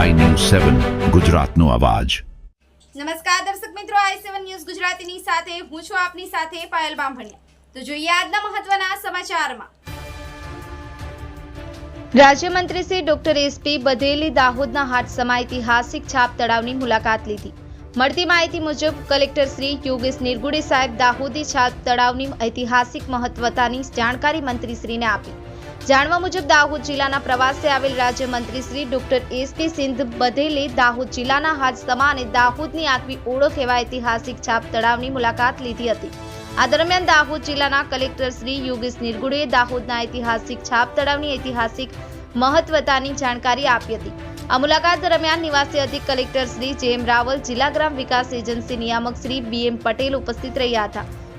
સેવન ગુજરાતનો અવાજ. નમસ્કાર દર્શક મિત્રો આઈ સેવન ન્યૂઝ ગુજરાતીની સાથે હું છું આપની સાથે પાયલ બામભણિયા. તો જોઈએ આજના મહત્વના સમાચારમાં. રાજ્યમંત્રી શ્રી ડોક્ટર એસપી બધેલી દાહોદના હાટ સમા ઐતિહાસિક છાપ તળાવની મુલાકાત લીધી. મળતી માહિતી મુજબ કલેક્ટર શ્રી યોગેશ નિર્ગુડે સાહેબ દાહોદી છાપ તળાવની ઐતિહાસિક મહત્વતાની જાણકારી મંત્રીશ્રીને આપી. જાણવા મુજબ દાહોદ જિલ્લાના પ્રવાસે આવેલ રાજ્યમંત્રી શ્રી ડોક્ટર એસપી સિંધ બધેલે દાહોદ જિલ્લાના હાજ સમા અને દાહોદની આગવી ઓળખ એવા ઐતિહાસિક છાપ તળાવની મુલાકાત લીધી હતી. આ દરમિયાન દાહોદ જિલ્લાના કલેક્ટર શ્રી યોગેશ નિર્ગુડે દાહોદના ઐતિહાસિક છાપ તળાવની ઐતિહાસિક મહત્વતાની જાણકારી આપી હતી. આ મુલાકાત દરમિયાન નિવાસી અધિક કલેક્ટર શ્રી જે રાવલ જિલ્લા ગ્રામ વિકાસ એજન્સી નિયામક શ્રી બી પટેલ ઉપસ્થિત રહ્યા હતા.